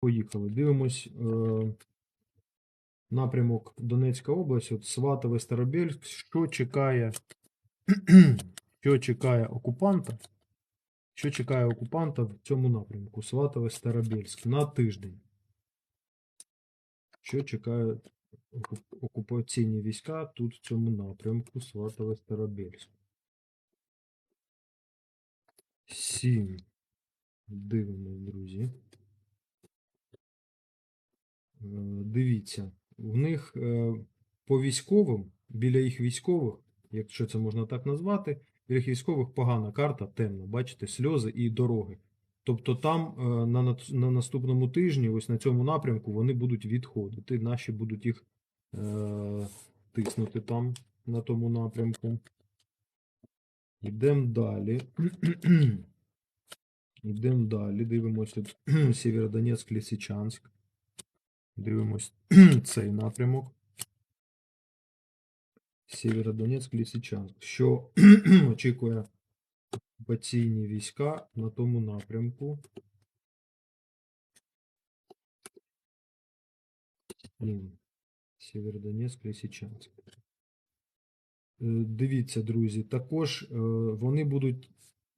Поїхали. Дивимось е, напрямок Донецька область, от Сватове Старобельськ. Що чекає, що чекає окупанта? Що чекає окупанта в цьому напрямку? Сватове Старобельськ на тиждень. Що чекає окупаційні війська тут в цьому напрямку Сватове Старобельськ? Сім. Дивимось, друзі. Е, Дивіться, в них е, по військовим, біля їх військових, якщо це можна так назвати, біля їх військових погана карта, темна, бачите, сльози і дороги. Тобто там е, на, на наступному тижні, ось на цьому напрямку, вони будуть відходити. Наші будуть їх е, тиснути там, на тому напрямку. Йдемо далі. Йдемо далі. Дивимося тут Сєвєродонецьк, Лисичанськ. Дивимось цей напрямок. Сєвєродонецьк, Лисичанськ. Що очікує окупаційні війська на тому напрямку? Сєвєродонецьк, Лисичанськ. Е, Дивіться, друзі, також е, вони будуть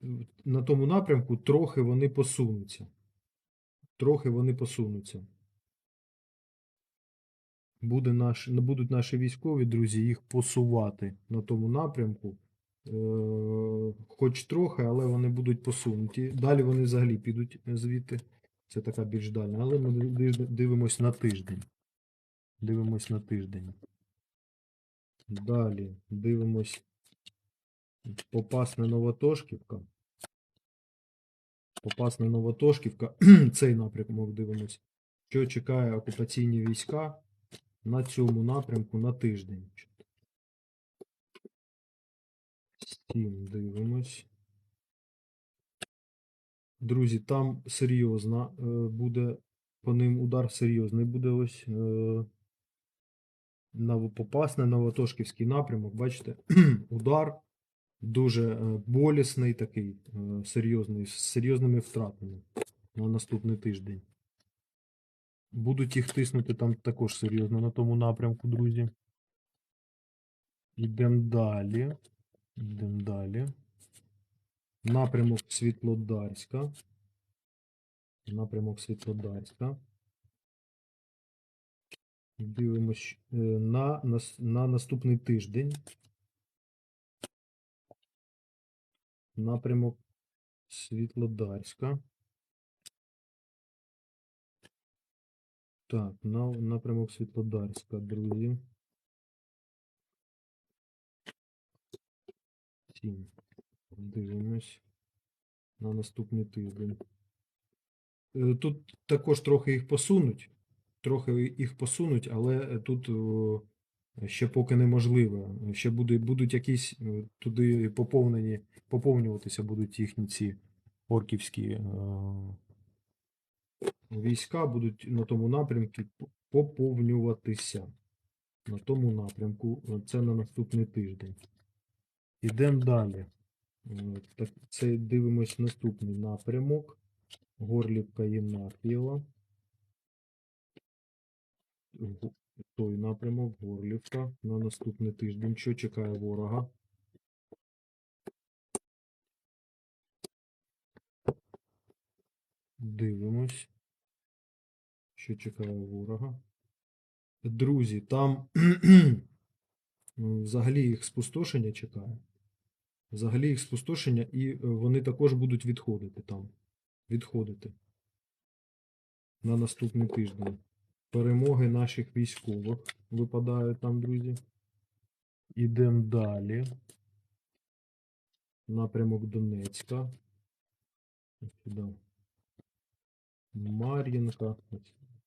е, на тому напрямку, трохи вони посунуться. Трохи вони посунуться. Буде наш, будуть наші військові, друзі, їх посувати на тому напрямку. Е, хоч трохи, але вони будуть посунуті. Далі вони взагалі підуть звідти. Це така більш дальня. Але ми див- дивимось на тиждень. Дивимось на тиждень. Далі дивимось Попасна Новотошківка. Попасна Новотошківка. Цей напрямок дивимось. Що чекає окупаційні війська на цьому напрямку на тиждень. Сім дивимось. Друзі, там серйозна е, буде по ним удар серйозний буде ось е, Попасне Новотошківський напрямок. Бачите, удар дуже е, болісний, такий серйозний, з серйозними втратами на наступний тиждень. Будуть їх тиснути там також серйозно на тому напрямку, друзі. Йдемо далі. Йдемо далі. Напрямок Світлодарська. Напрямок Світлодарська. Дивимось е, на, на наступний тиждень. Напрямок Світлодарська. Так, на, напрямок Світлодарська, друзі. Сім. Дивимось на наступний тиждень. Е, Тут також трохи їх посунуть. Трохи їх посунуть, але е, тут ще поки неможливо. Ще буде, будуть якісь е, туди поповнені, поповнюватися будуть їхні ці орківські війська, будуть на тому напрямку поповнюватися. На тому напрямку. Е, Це на наступний тиждень. Ідемо далі. Е, Так, це дивимось наступний напрямок. Горлівка Єнафієва. Гу- Той напрямок, Горлівка. На наступний тиждень. Що чекає ворога? Дивимось. Що чекає ворога? Друзі, там взагалі їх спустошення чекає. Взагалі їх спустошення, і е, вони також будуть відходити там. Відходити на наступний тиждень. Перемоги наших військових випадають там, друзі. Ідемо далі. Напрямок Донецька. Мар'їнка.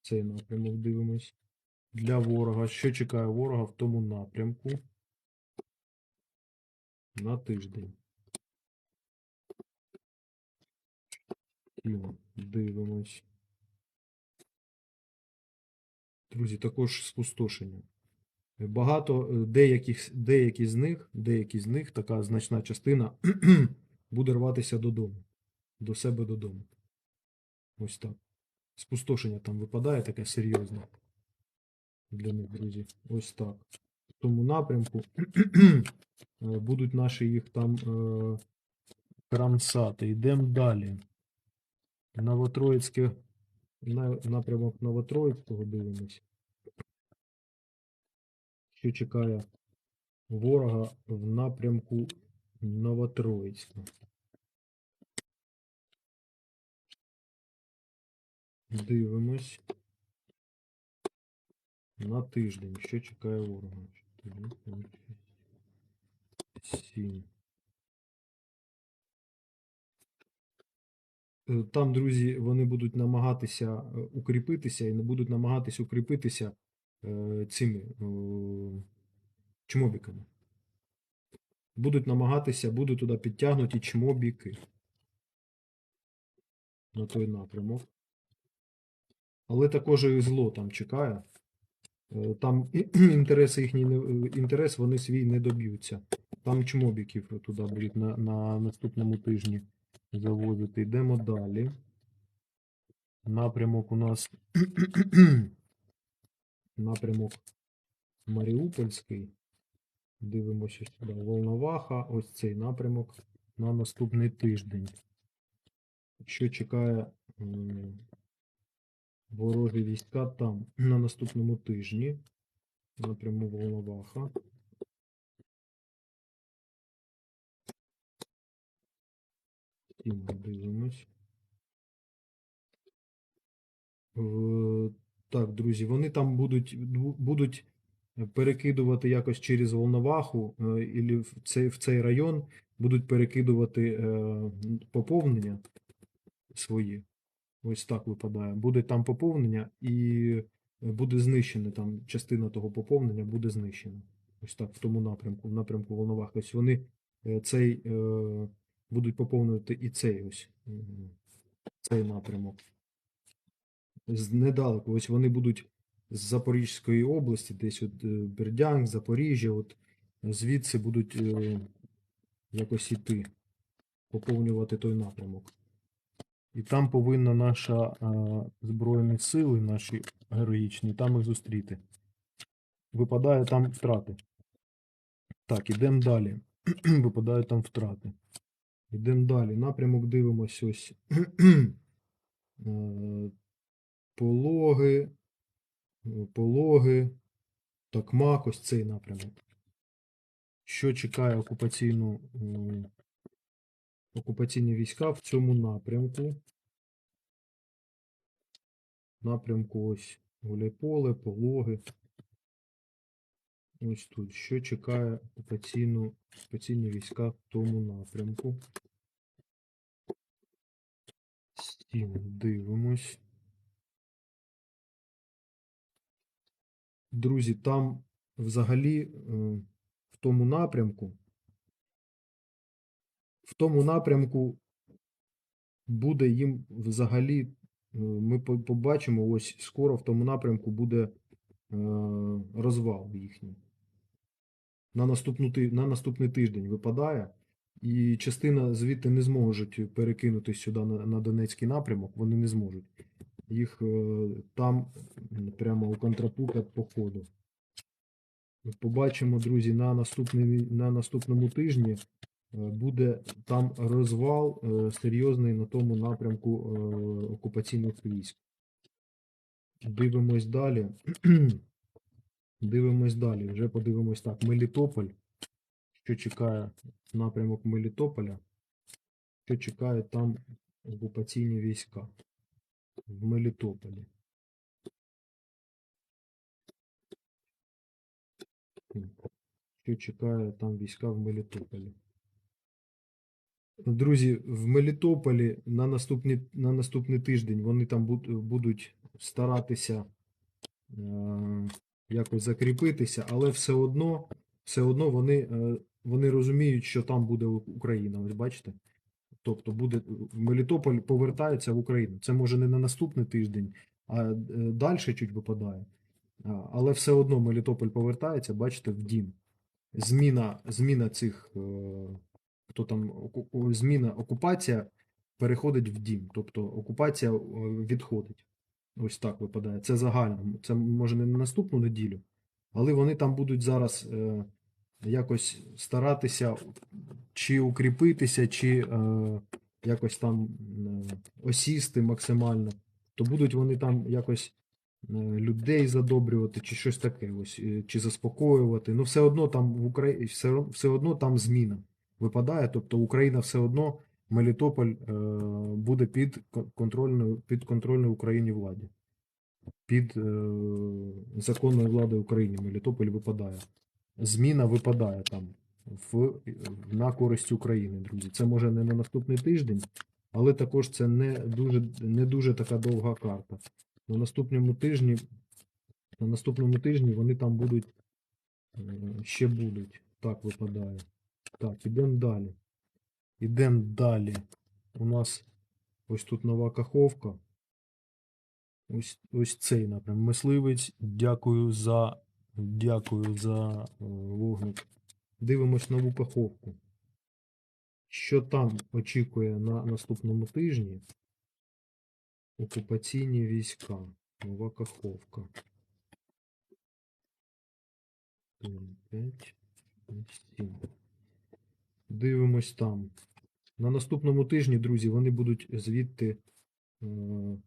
Цей напрямок дивимось. Для ворога. Що чекає ворога в тому напрямку? На тиждень. Сім. Дивимось. Друзі, також спустошення. Багато, е, деяких, деякі з них, деякі з них, така значна частина, буде рватися додому, до себе додому. Ось так. Спустошення там випадає таке серйозне для них, друзі. Ось так. В тому напрямку е, будуть наші їх там е, крамсати. Йдемо далі. Новотроїцьке напрямок Новотроїцького дивимось. Що чекає ворога в напрямку Новотроїцька. Дивимось. На тиждень. Що чекає ворога? 4, 5, 7. Е, Там, друзі, вони будуть намагатися е, укріпитися і не будуть намагатися укріпитися е, цими е, чмобіками. Будуть намагатися, будуть туди підтягнуті чмобіки на той напрямок. Але також і зло там чекає. Е, Там інтереси їхній не- е, інтерес, вони свій не доб'ються. Там чмобіків туди будуть на, на наступному тижні завозити. Йдемо далі. Напрямок у нас напрямок Маріупольський. Дивимося сюди. Волноваха. Ось цей напрямок на наступний тиждень. Що чекає ворожі війська там на наступному тижні. Напрямок Волноваха. І ми Так, друзі, вони там будуть, будуть перекидувати якось через Волноваху е, ілі в цей, в цей район будуть перекидувати е, поповнення свої. Ось так випадає. Буде там поповнення і буде знищена там частина того поповнення буде знищена. Ось так, в тому напрямку, в напрямку Волновахи. Ось вони е, цей е, будуть поповнювати і цей ось цей напрямок. Недалеко. Ось вони будуть з Запорізької області, десь от е, Бердянськ, Запоріжжя, от звідси будуть е, якось іти, поповнювати той напрямок. І там повинна наша е, Збройні сили, наші героїчні, там їх зустріти. Випадає там втрати. Так, ідемо далі. Випадають там втрати. Йдемо далі. Напрямок дивимось ось. Е, Пологи, пологи, Токмак, ось цей напрямок. Що чекає окупаційну, окупаційні війська в цьому напрямку? Напрямку ось Гуляйполе, Пологи. Ось тут. Що чекає окупаційну, окупаційні війська в тому напрямку? Стіни дивимось. Друзі, там взагалі е, в тому напрямку, в тому напрямку буде їм взагалі, е, ми побачимо, ось скоро в тому напрямку буде е, розвал їхній. На, наступну, на наступний тиждень випадає, і частина звідти не зможуть перекинутися сюди на, на Донецький напрямок, вони не зможуть. Їх е, там прямо у контрапупят по ходу. Побачимо, друзі, на, наступний, на наступному тижні буде там розвал е, серйозний на тому напрямку е, окупаційних військ. Дивимось далі. Дивимось далі. Вже подивимось так. Мелітополь. Що чекає напрямок Мелітополя? Що чекає там окупаційні війська в Мелітополі? Що чекає там війська в Мелітополі? Друзі, в Мелітополі на наступний, на наступний тиждень вони там будуть старатися е, якось закріпитися, але все одно, все одно вони, е, вони розуміють, що там буде Україна. Ось бачите? Тобто буде Мелітополь повертається в Україну. Це може не на наступний тиждень, а далі чуть випадає. Але все одно Мелітополь повертається, бачите, в дім. Зміна, зміна цих, е, хто там, зміна, окупація переходить в дім. Тобто окупація е, відходить. Ось так випадає. Це загально. Це може не на наступну неділю, але вони там будуть зараз е, якось старатися чи укріпитися, чи е, якось там е, осісти максимально. То будуть вони там якось е, людей задобрювати, чи щось таке, ось, е, чи заспокоювати. Ну, все одно там в Україні, все, все одно там зміна випадає. Тобто Україна все одно, Мелітополь е, буде під контрольною, під контрольною Україні владі. Під е, законною владою України Мелітополь випадає. Зміна випадає там в, на користь України, друзі. Це може не на наступний тиждень, але також це не дуже, не дуже така довга карта. На наступному тижні, на наступному тижні вони там будуть е, ще будуть. Так випадає. Так, ідемо далі. Ідемо далі. У нас ось тут нова каховка. Ось, ось цей напрям. Мисливець, дякую за, дякую за е, вогник. Дивимось нову каховку. Що там очікує на наступному тижні? Окупаційні війська. Нова каховка. 5, 7. Дивимось там. На наступному тижні, друзі, вони будуть звідти. е,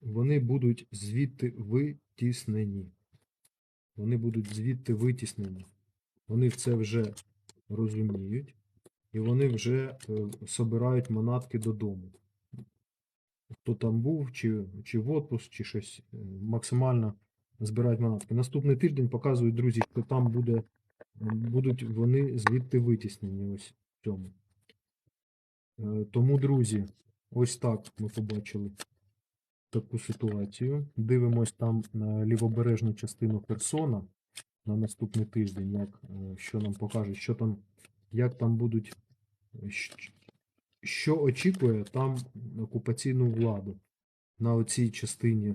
Вони будуть звідти витіснені. Вони будуть звідти витіснені. Вони це вже розуміють. І вони вже е, собирають манатки додому. Хто там був, чи, чи в отпуск, чи щось е, максимально збирають манатки. Наступний тиждень показують, друзі, що там буде, будуть вони звідти витіснені. Ось в цьому. Е, Тому, друзі, ось так ми побачили таку ситуацію. Дивимось там на лівобережну частину Херсона на наступний тиждень, як, е, що нам покажуть, що там, як там будуть, що очікує там окупаційну владу на оцій частині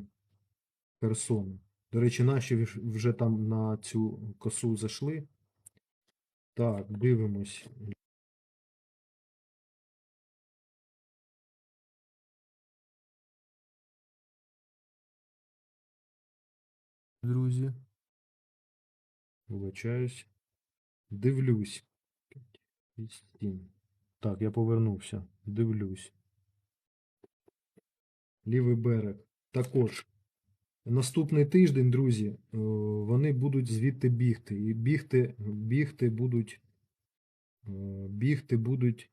Херсону. До речі, наші вже там на цю косу зайшли. Так, дивимось. Друзі. Вибачаюсь. Дивлюсь. Так, я повернувся. Дивлюсь. Лівий берег. Також. Наступний тиждень, друзі, е, вони будуть звідти бігти. І бігти, бігти будуть. е, Бігти будуть.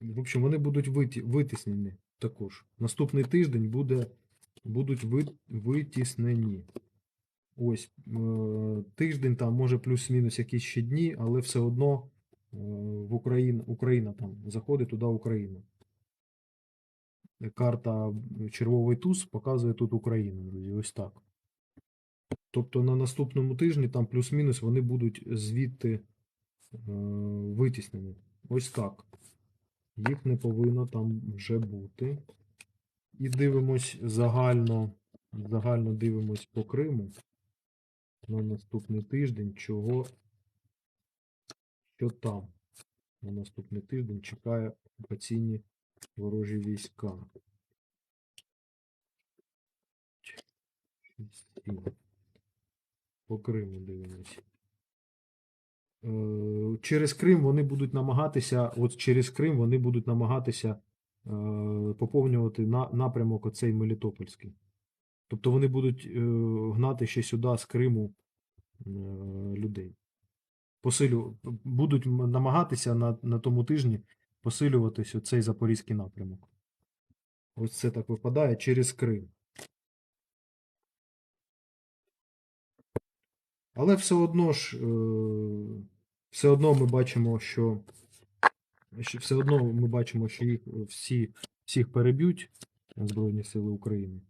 В общем, вони будуть виті, витіснені також. Наступний тиждень буде, будуть ви, витіснені. Ось е, тиждень там може плюс-мінус якісь ще дні, але все одно в Україну, Україна там заходить туди Україна. Карта червовий туз показує тут Україну, друзі. Ось так. Тобто на наступному тижні там плюс-мінус вони будуть звідти е, витіснені. Ось так. Їх не повинно там вже бути. І дивимось загально, загально дивимось по Криму на наступний тиждень, чого, що там на наступний тиждень чекає окупаційні ворожі війська. По Криму дивимось. Е, Через Крим вони будуть намагатися, от через Крим вони будуть намагатися е, поповнювати напрямок оцей Мелітопольський. Тобто вони будуть е, гнати ще сюди з Криму людей. Посилю, будуть намагатися на, на тому тижні посилюватись у цей запорізький напрямок. Ось це так випадає через Крим. Але все одно ж, е, все одно ми бачимо, що все одно ми бачимо, що їх всі, всіх переб'ють Збройні Сили України.